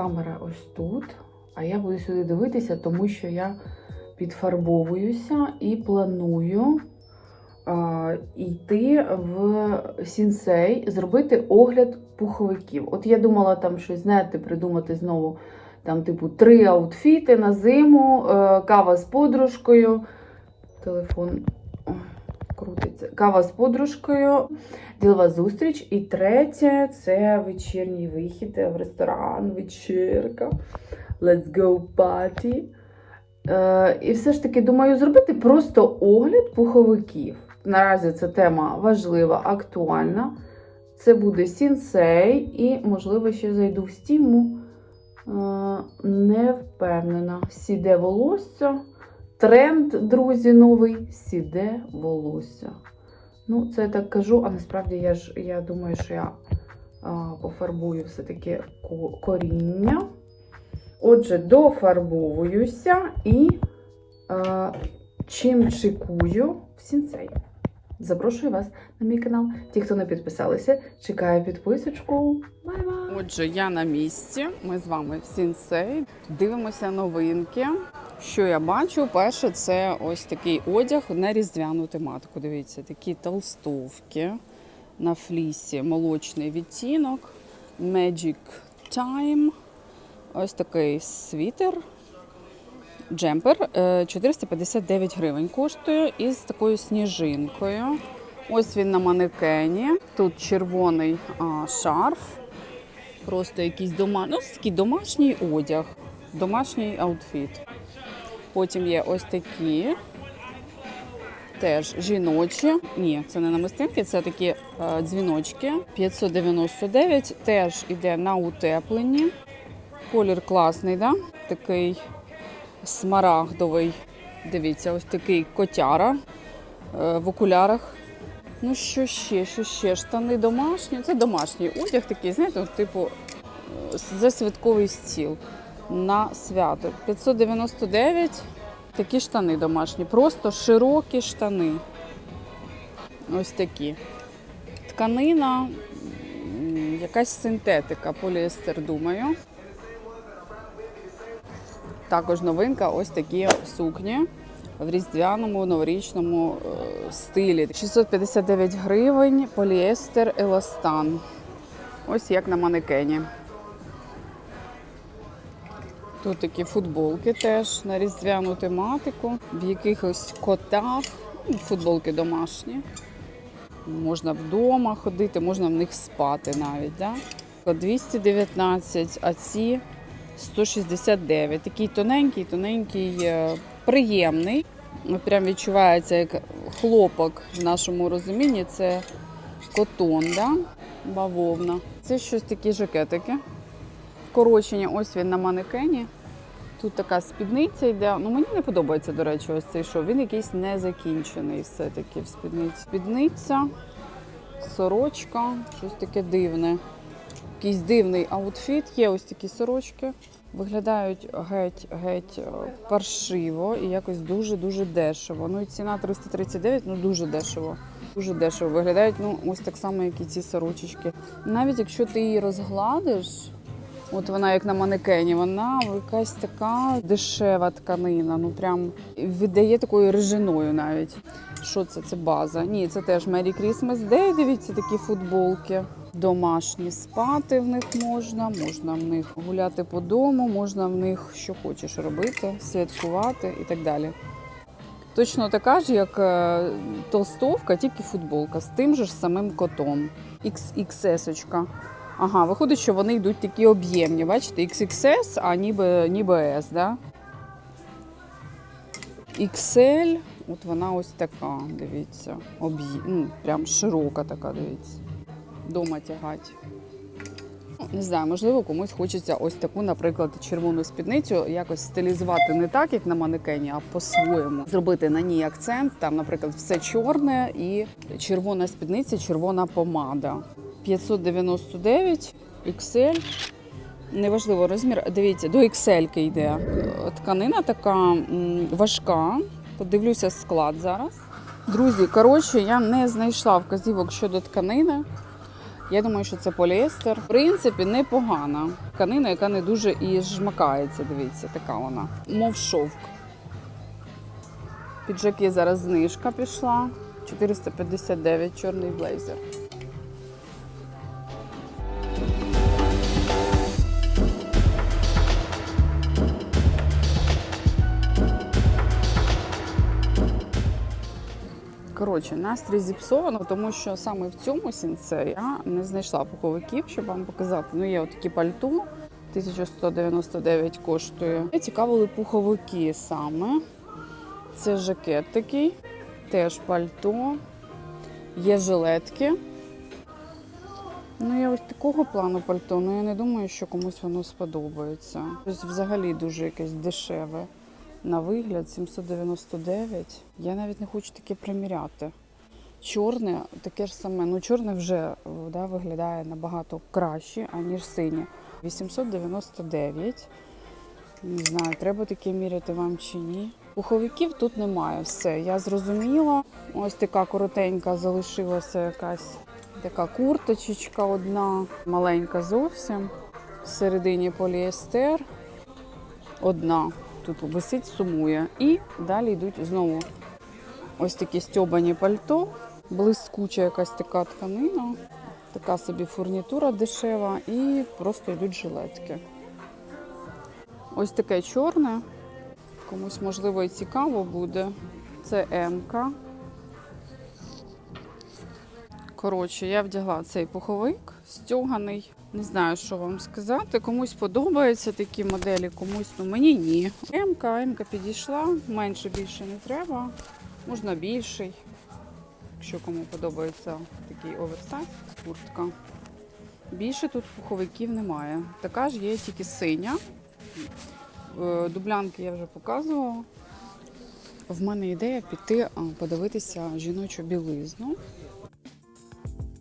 Камера ось тут. А я буду сюди дивитися, тому що я підфарбовуюся і планую а, йти в сінсей, зробити огляд пуховиків. От я думала там щось, знаєте, придумати знову там, типу, три аутфіти на зиму, е, кава з подружкою. Телефон крутиться. Кава з подружкою, ділова зустріч. І третє це вечірній вихід в ресторан, вечірка. Let's go party. Е, і все ж таки думаю зробити просто огляд пуховиків. Наразі ця тема важлива, актуальна. Це буде сінсей, і, можливо, ще зайду в стіму. Е, не впевнена. Сіде волосся. Тренд, друзі, новий сіде волосся. Ну, це я так кажу, а насправді я ж я думаю, що я а, пофарбую все-таки коріння. Отже, дофарбовуюся і а, чим чекую в сінцей. Запрошую вас на мій канал. Ті, хто не підписалися, чекаю підписочку. Бай-бай! Отже, я на місці. Ми з вами в сінсей. Дивимося новинки. Що я бачу? Перше, це ось такий одяг на різдвяну тематику. Дивіться, такі толстовки на флісі, молочний відтінок, Magic Time. Ось такий світер. Джемпер е, 459 гривень коштує із такою сніжинкою. Ось він на манекені. Тут червоний а, шарф. Просто якийсь дома... ну, такий домашній одяг, домашній аутфіт. Потім є ось такі. Теж жіночі. Ні, це не намистинки, це такі е, дзвіночки. 599. Теж іде на утепленні. Колір класний, да? такий смарагдовий. Дивіться, ось такий котяра е, в окулярах. Ну, що ще, що ще? Штани домашні. Це домашній одяг такий, знаєте, типу е, за святковий стіл на свято. 599 такі штани домашні, просто широкі штани. Ось такі. Тканина, якась синтетика, поліестер, думаю. Також новинка ось такі сукні в різдвяному новорічному е, стилі. 659 гривень, поліестер, еластан. Ось як на манекені. Тут такі футболки теж на різдвяну тематику, в якихось котах, ну, футболки домашні. Можна вдома ходити, можна в них спати навіть. Да? 219, а ці 169. Такий тоненький, тоненький, е, приємний. Прям відчувається як хлопок в нашому розумінні. Це котон, да? бавовна. Це щось такі жакетики. Вкорочення, ось він на манекені. Тут така спідниця йде. Ну мені не подобається, до речі, ось цей шов. Він якийсь незакінчений все-таки в спідниці. Спідниця, сорочка, щось таке дивне. Якийсь дивний аутфіт. Є ось такі сорочки. Виглядають геть-геть е, паршиво і якось дуже-дуже дешево. Ну і ціна 339, ну дуже дешево. Дуже дешево виглядають, ну ось так само, як і ці сорочечки. Навіть якщо ти її розгладиш, от вона як на манекені, вона якась така дешева тканина. Ну прям видає такою режиною навіть. Що це? Це база. Ні, це теж Merry Christmas Day. Дивіться, такі футболки. Домашні спати в них можна, можна в них гуляти по дому, можна в них що хочеш робити, святкувати і так далі. Точно така ж, як е, толстовка, тільки футболка з тим же ж самим котом. XXS. Ага, виходить, що вони йдуть такі об'ємні. Бачите, XXS, а ніби, ніби S, да? XL, от вона ось така, дивіться, об'єм, ну, прям широка така, дивіться. Дома тягати. Ну, Не знаю, можливо, комусь хочеться ось таку, наприклад, червону спідницю якось стилізувати не так, як на манекені, а по-своєму. Зробити на ній акцент, там, наприклад, все чорне і червона спідниця, червона помада. 599 XL. Неважливо розмір. Дивіться, до XL йде. Тканина така важка. Подивлюся склад зараз. Друзі, коротше, я не знайшла вказівок щодо тканини. Я думаю, що це поліестер. В принципі, непогана тканина, яка не дуже і жмакається. Дивіться, така вона. Мов шовк. Піджаки зараз знижка пішла. 459 чорний блейзер. Коротше, настрій зіпсовано, тому що саме в цьому сінце я не знайшла пуховиків, щоб вам показати. Ну, є отакі пальто, 1199 коштує. Мене цікавили пуховики саме. Це жакет такий, теж пальто, є жилетки. Ну, я ось такого плану пальто, ну я не думаю, що комусь воно сподобається. Взагалі дуже якесь дешеве. На вигляд 799. Я навіть не хочу таке приміряти. Чорне таке ж саме. Ну, чорне вже о, да, виглядає набагато краще, аніж синє. 899. Не знаю, треба таке міряти вам чи ні. Пуховиків тут немає. Все, я зрозуміла. Ось така коротенька залишилася якась така курточечка одна, маленька зовсім. Всередині поліестер. Одна тут висить, сумує. І далі йдуть знову ось такі стьобані пальто, блискуча якась така тканина, така собі фурнітура дешева і просто йдуть жилетки. Ось таке чорне. Комусь, можливо, і цікаво буде. Це М-ка. Коротше, я вдягла цей пуховик стьоганий. Не знаю, що вам сказати. Комусь подобаються такі моделі, комусь ну мені ні. М-ка, М-ка підійшла, менше більше не треба. Можна більший. Якщо кому подобається такий оверсайз, куртка. Більше тут пуховиків немає. Така ж є тільки синя. Е, Дублянки я вже показувала. В мене ідея піти подивитися жіночу білизну.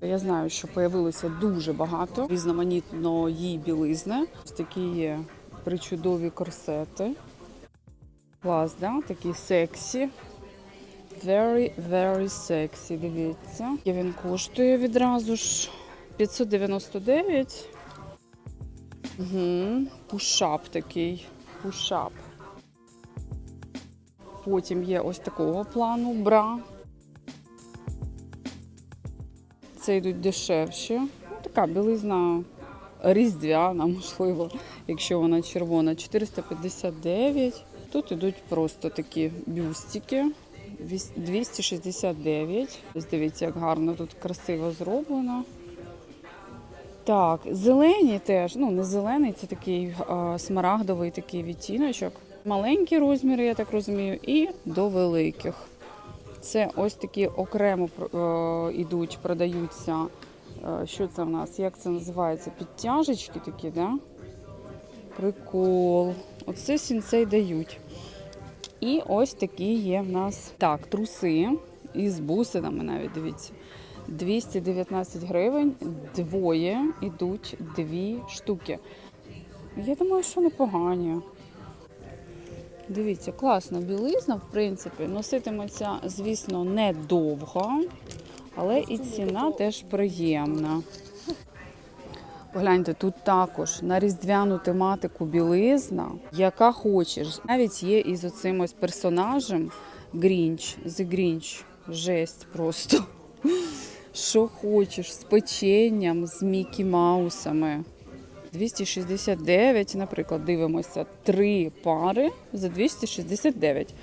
Я знаю, що появилося дуже багато різноманітної білизни. Ось такі є причудові корсети. Клас, да? Такі сексі. Very, very sexy, дивіться. І він коштує відразу ж 599. Угу. Пушап такий. Пушап. Потім є ось такого плану бра. Це йдуть дешевші. Ну, така білизна різдвяна, можливо, якщо вона червона. 459. Тут йдуть просто такі бюстики. 269. Ось дивіться, як гарно тут красиво зроблено. Так, зелені теж, ну не зелений, це такий а, смарагдовий такий відтіночок. Маленькі розміри, я так розумію, і до великих. Це ось такі окремо е, ідуть, продаються. Е, що це в нас? Як це називається? Підтяжечки такі, да? Прикол. Оце сінцей дають. І ось такі є в нас так, труси із бусинами навіть дивіться. 219 гривень, двоє ідуть дві штуки. Я думаю, що непогані. Дивіться, класна білизна, в принципі, носитиметься, звісно, недовго, але і ціна теж приємна. Погляньте, тут також на різдвяну тематику білизна, яка хочеш. Навіть є із оцим ось персонажем Грінч, The Grinch. Жесть просто. Що хочеш, з печенням, з Мікі Маусами. 269, наприклад, дивимося три пари за 269.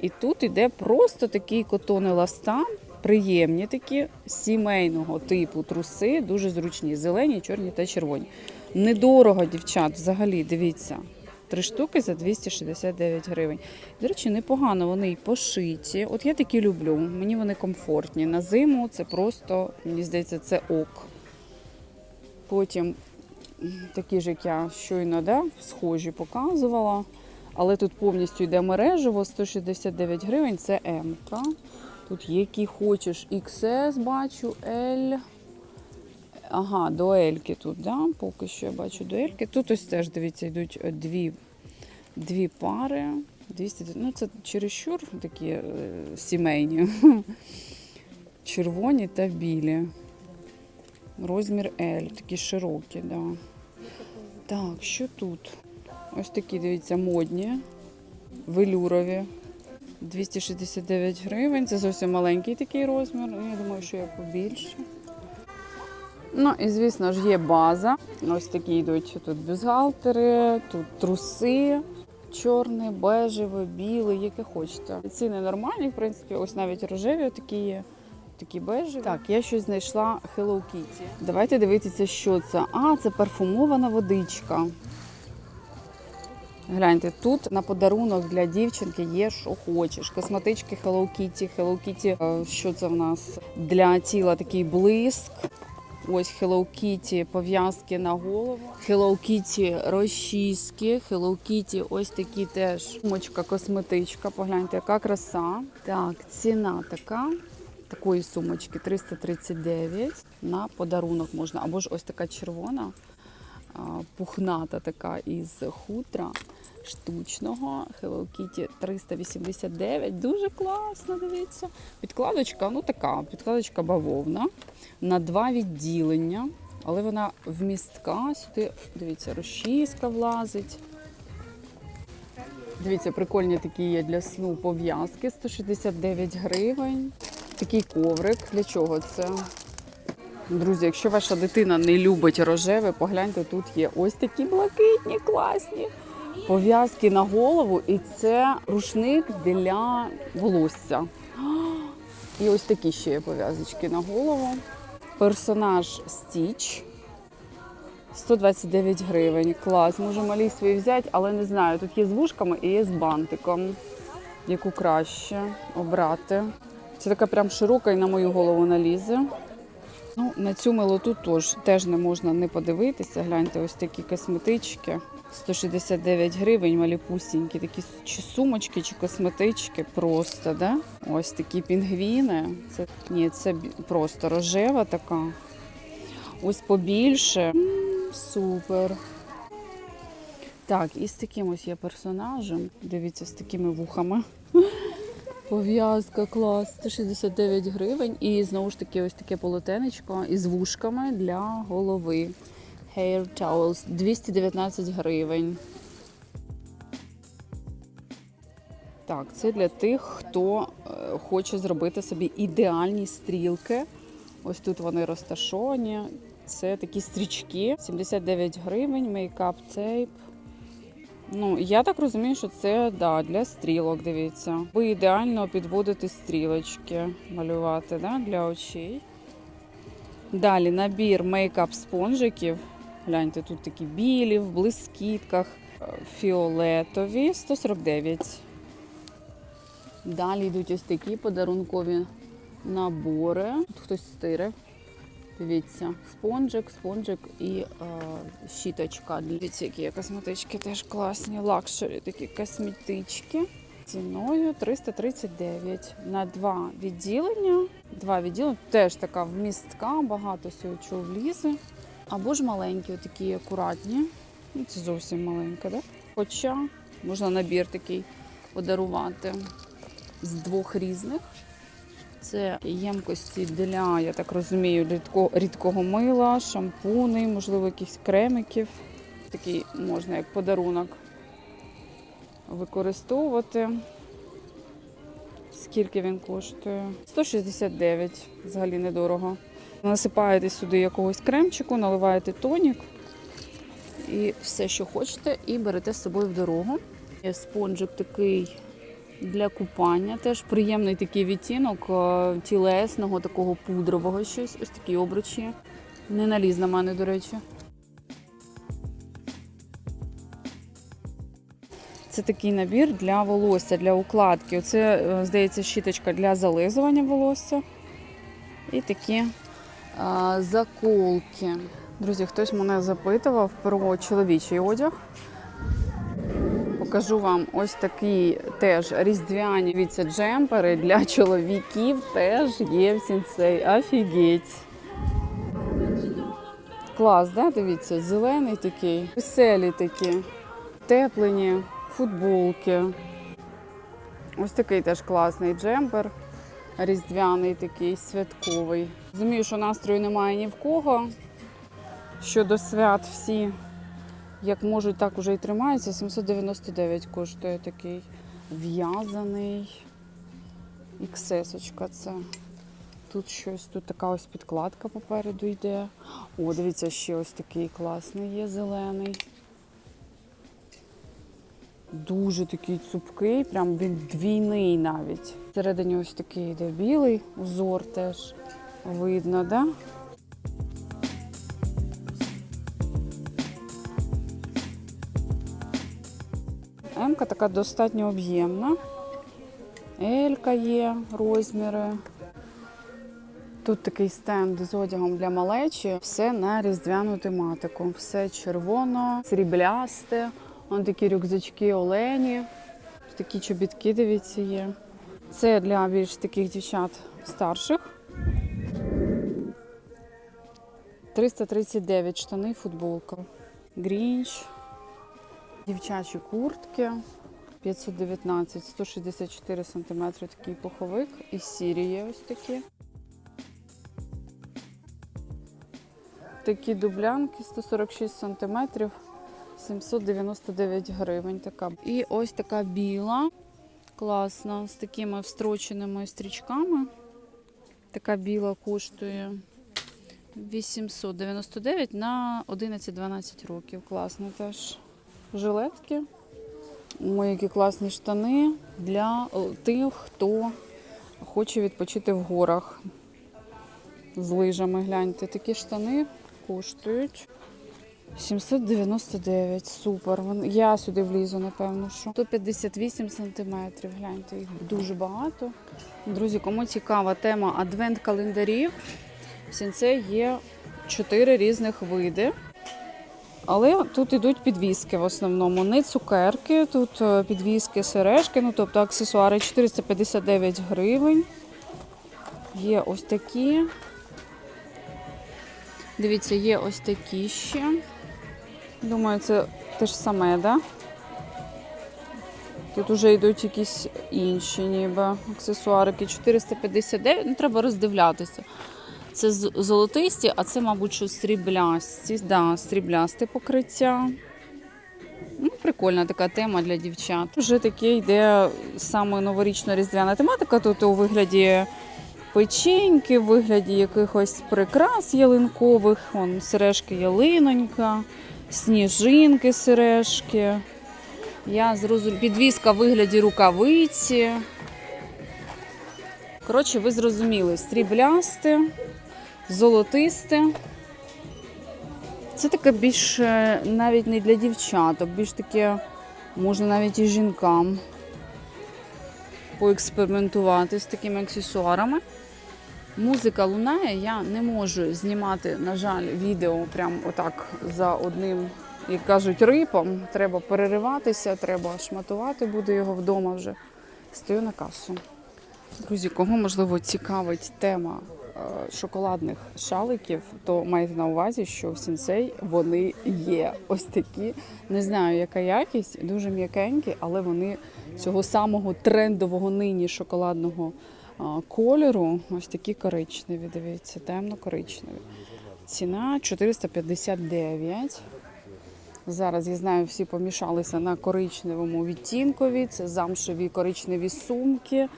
І тут іде просто такий котон еластан, приємні такі сімейного типу труси, дуже зручні, зелені, чорні та червоні. Недорого, дівчат, взагалі, дивіться. Три штуки за 269 гривень. До речі, непогано вони й пошиті. От я такі люблю, мені вони комфортні. На зиму це просто, мені здається, це ок. Потім такі ж, як я щойно да, схожі показувала. Але тут повністю йде мережево 169 гривень, це М. Тут є які хочеш XS, бачу, L. Ага, до Ельки тут, да? поки що я бачу до Ельки. Тут ось теж, дивіться, йдуть е, дві, дві пари. 200, ну це чересчур такі е, сімейні. Червоні та білі. Розмір L, такі широкі, да. Так, що тут? Ось такі, дивіться, модні, велюрові. 269 гривень. Це зовсім маленький такий розмір. Ну, Я думаю, що є побільше. Ну і звісно ж є база. Ось такі йдуть тут бюстгальтери, тут труси. Чорний, бежевий, білий, яке хочете. Ціни нормальні, в принципі, ось навіть рожеві такі є. Такі бежеві. Так, я щось знайшла Hello Kitty. Давайте дивитися, що це. А, це парфумована водичка. Гляньте, тут на подарунок для дівчинки є, що хочеш. Косметички Hello Kitty, Hello Kitty, е, що це в нас? Для тіла такий блиск. Ось Hello Kitty пов'язки на голову. Hello Kitty розчіски. Hello Kitty ось такі теж сумочка, косметичка. Погляньте, яка краса. Так, ціна така. Такої сумочки 339 на подарунок можна. Або ж ось така червона, пухната така із хутра штучного. Hello Kitty 389. Дуже класно, дивіться. Підкладочка, ну така, підкладочка бавовна на два відділення, але вона вмістка. Сюди, дивіться, розчіска влазить. Дивіться, прикольні такі є для сну пов'язки 169 гривень. Такий коврик. Для чого це? Друзі, якщо ваша дитина не любить рожеве, погляньте, тут є ось такі блакитні, класні пов'язки на голову, і це рушник для волосся. І ось такі ще є пов'язочки на голову. Персонаж Стіч. 129 гривень. Клас. Може малі свої взяти, але не знаю. Тут є з вушками і є з бантиком. Яку краще обрати. Це така прям широка і на мою голову налізе. Ну, на цю милоту теж, теж не можна не подивитися. Гляньте, ось такі косметички. 169 гривень, маліпусінькі, такі чи сумочки, чи косметички просто, да? Ось такі пінгвіни. Це, ні, це просто рожева така. Ось побільше. М, Супер. Так, і з таким ось є персонажем. Дивіться, з такими вухами. Пов'язка клас 169 гривень. І знову ж таки, ось таке полотенечко із вушками для голови. Hair Towels 219 гривень. Так, це для тих, хто е, хоче зробити собі ідеальні стрілки. Ось тут вони розташовані. Це такі стрічки. 79 гривень, мейкап тейп. Ну, я так розумію, що це да, для стрілок, дивіться. Ви ідеально підводите стрілочки, малювати да, для очей. Далі набір мейкап спонжиків. Гляньте, тут такі білі, в блискітках, е, фіолетові 149. Далі йдуть ось такі подарункові набори. Тут хтось стирив. Дивіться, спонжик, спонжик і е, щіточка. Дивіться, які косметички теж класні. Лакшері такі косметички. Ціною 339 на два відділення. Два відділення теж така вмістка, багато всього влізе. Або ж маленькі, такі акуратні. Ну, це зовсім маленька, да? Хоча можна набір такий подарувати з двох різних. Це ємкості для, я так розумію, рідко, рідкого мила, шампуни, можливо, якихось кремиків. Такий можна як подарунок використовувати. Скільки він коштує? 169, взагалі недорого. Насипаєте сюди якогось кремчику, наливаєте тонік і все, що хочете, і берете з собою в дорогу. Є спонжик такий для купання. Теж приємний такий відтінок е, тілесного, такого пудрового щось. Ось такі обручі. Не наліз на мене, до речі. Це такий набір для волосся, для укладки. Оце, е, здається, щіточка для зализування волосся. І такі а, заколки. Друзі, хтось мене запитував про чоловічий одяг. Покажу вам ось такі теж різдвяні дивіться, джемпери для чоловіків теж є в сінцей. Офігеть. Клас, да? Дивіться, зелений такий, веселі такі, теплені футболки. Ось такий теж класний джемпер. Різдвяний такий святковий. Розумію, що настрою немає ні в кого. Щодо свят всі як можуть, так уже і тримаються. 799 коштує такий в'язаний. XS це. Тут щось, тут така ось підкладка попереду йде. О, дивіться, ще ось такий класний є зелений. Дуже такий цупкий, прям він двійний навіть. Всередині ось такий йде білий узор теж видно, да? М-ка така достатньо об'ємна. Елька є розміри. Тут такий стенд з одягом для малечі. Все на різдвяну тематику. Все червоно, сріблясте. Вон такі рюкзачки Олені. Такі чобітки, дивіться, є. Це для більш таких дівчат старших. 339 штани, футболка. Грінч. Дівчачі куртки. 519, 164 см такий пуховик. І сірі є ось такі. Такі дублянки 146 см, 799 гривень. Така. І ось така біла, класна, з такими встроченими стрічками. Така біла коштує 899 на 11-12 років. Класно теж. Жилетки. Ой, які класні штани для тих, хто хоче відпочити в горах з лижами. Гляньте, такі штани коштують 799. Супер. Я сюди влізу, напевно, що 158 сантиметрів. Гляньте, їх дуже багато. Друзі, кому цікава тема адвент-календарів, в Сінце є чотири різних види. Але тут йдуть підвіски в основному, не цукерки, тут е, підвіски, сережки, ну тобто аксесуари 459 гривень. Є ось такі. Дивіться, є ось такі ще. Думаю, це те ж саме, да? Тут вже йдуть якісь інші, ніби аксесуарики. 459, ну треба роздивлятися. Це золотисті, а це, мабуть, що сріблясті. Да, сріблясте покриття. Ну, прикольна така тема для дівчат. Вже таке йде саме новорічно-різдвяна тематика. Тут у вигляді печеньки, в вигляді якихось прикрас ялинкових, Вон, сережки ялинонька, сніжинки, сережки. Я зрозум... Підвіска в вигляді рукавиці. Коротше, ви зрозуміли, стріблясте, золотисте. Це таке більш е, навіть не для дівчаток, більш таке можна навіть і жінкам поекспериментувати з такими аксесуарами. Музика лунає, я не можу знімати, на жаль, відео прямо отак за одним, як кажуть, рипом. Треба перериватися, треба шматувати, буду його вдома вже. Стою на касу. Друзі, кого можливо цікавить тема шоколадних шаликів, то майте на увазі, що в сінцей вони є ось такі. Не знаю, яка якість, дуже м'якенькі, але вони цього самого трендового нині шоколадного кольору. Ось такі коричневі. Дивіться, темно-коричневі. Ціна 459. Зараз я знаю, всі помішалися на коричневому відтінкові. Це замшеві коричневі сумки,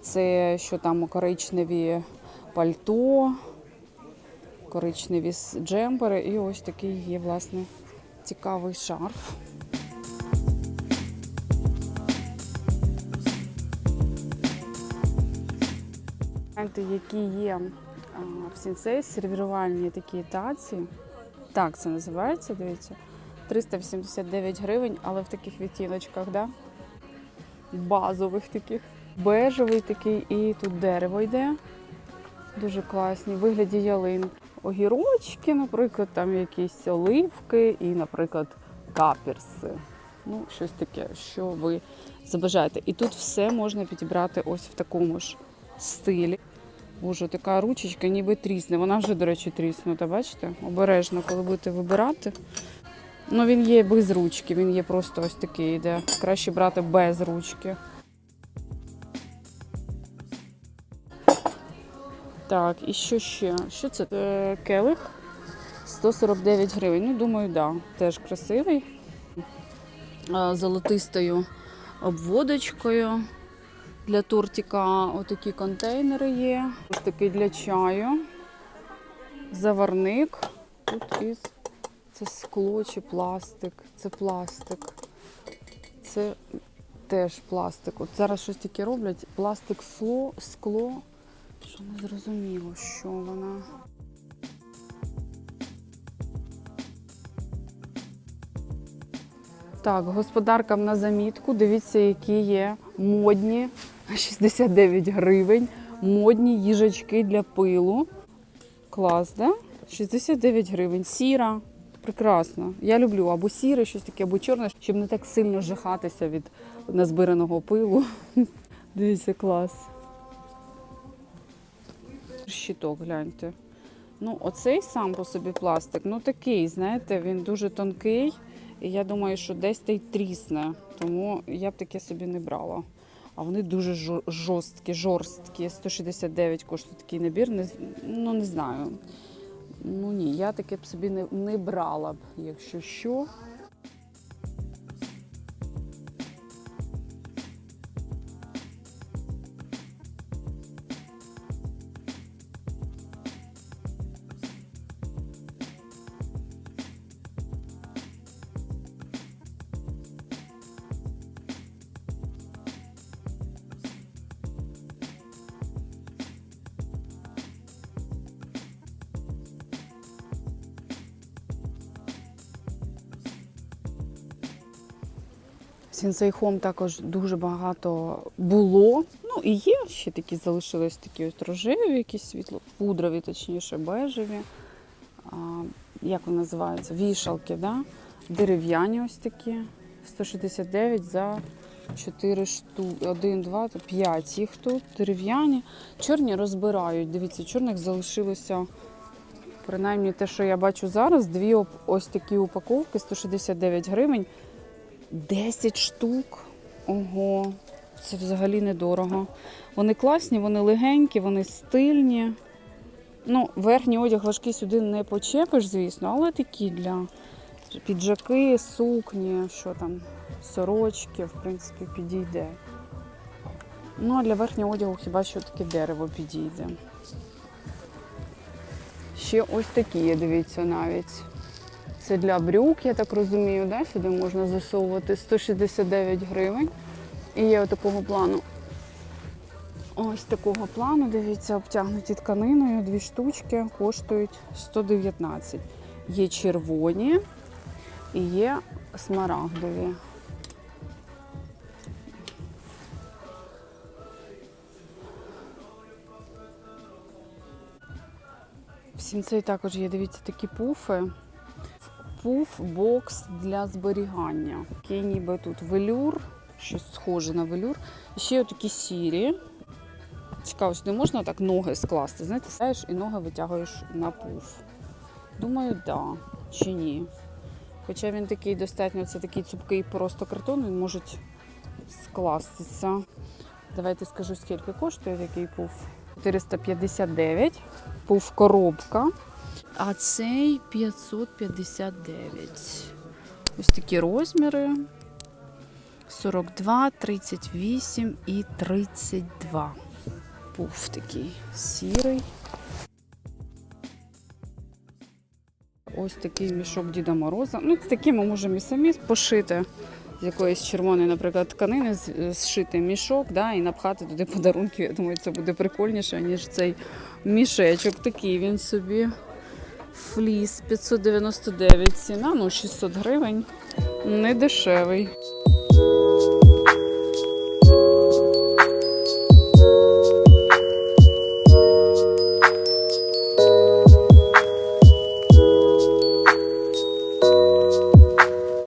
це що там коричневі пальто, коричневі джемпери. І ось такий є, власне, цікавий шарф. Які є в сінцей сервірувальні такі таці. Так це називається, дивіться. 389 гривень, але в таких відтіночках, да? базових таких. Бежевий такий, і тут дерево йде. Дуже класні. В вигляді ялин. Огірочки, наприклад, там якісь оливки і, наприклад, каперси. Ну, щось таке, що ви забажаєте. І тут все можна підібрати ось в такому ж стилі. Боже, така ручечка ніби трісне. Вона вже, до речі, тріснута, бачите? Обережно, коли будете вибирати. Ну, він є без ручки, він є просто ось такий йде. Краще брати без ручки. Так, і що ще? Що це? Е, келих 149 гривень. Ну, думаю, да, теж красивий. Е, Золотистою обводочкою. Для тортика отакі контейнери є. Ось такий для чаю. Заварник. Тут із це скло чи пластик. Це пластик. Це теж пластик. От зараз щось таке роблять. Пластик, скло, скло. Що не зрозуміло, що вона. Так, господаркам на замітку. Дивіться, які є модні 69 гривень. Модні їжачки для пилу. Клас, да? 69 гривень. Сіра. Прекрасно. Я люблю або сіре, щось таке, або чорне, щоб не так сильно жахатися від назбираного пилу. Дивіться, клас. Щиток, гляньте. Ну, оцей сам по собі пластик, ну такий, знаєте, він дуже тонкий. І я думаю, що десь та й трісне. Тому я б таке собі не брала. А вони дуже жорсткі, жорсткі. 169 коштує такий набір. Не, ну, не знаю. Ну ні, я таке б собі не, не брала б, якщо що. Сінсейхом також дуже багато було. Ну і є ще такі залишились такі от рожеві, якісь світло, пудрові, точніше, бежеві. А, як вони називаються? Вішалки, да? дерев'яні ось такі. 169 за 4 штуки. 1, 2, 5 їх тут. Дерев'яні. Чорні розбирають. Дивіться, чорних залишилося. Принаймні те, що я бачу зараз, дві ось такі упаковки 169 гривень. 10 штук. Ого, це взагалі недорого. Вони класні, вони легенькі, вони стильні. Ну, верхній одяг важкий сюди не почепиш, звісно, але такі для піджаки, сукні, що там, сорочки, в принципі, підійде. Ну, а для верхнього одягу хіба що таке дерево підійде. Ще ось такі є, дивіться, навіть. Це для брюк, я так розумію, да? сюди можна засовувати 169 гривень. І є такого плану. Ось такого плану, дивіться, обтягнуті тканиною, дві штучки коштують 119. Є червоні і є смарагдові. В сінцей також є, дивіться, такі пуфи. Пуф бокс для зберігання. Такий ніби тут велюр, щось схоже на велюр. І ще є такі сірі. Цікаво, сюди можна так ноги скласти. Знаєте, сяєш і ноги витягуєш на пуф. Думаю, да. Чи ні. Хоча він такий достатньо, це такий цупкий просто картон, він може скластися. Давайте скажу, скільки коштує такий пуф. 459. Пуф коробка. А цей 559. Ось такі розміри. 42, 38 і 32. Пуф такий сірий. Ось такий мішок Діда Мороза. Ну, такі ми можемо і самі пошити з якоїсь червоної, наприклад, тканини, зшити мішок да, і напхати туди подарунки. Я думаю, це буде прикольніше, ніж цей мішечок. Такий він собі. Фліс 599 ціна, ну 600 гривень. Не дешевий.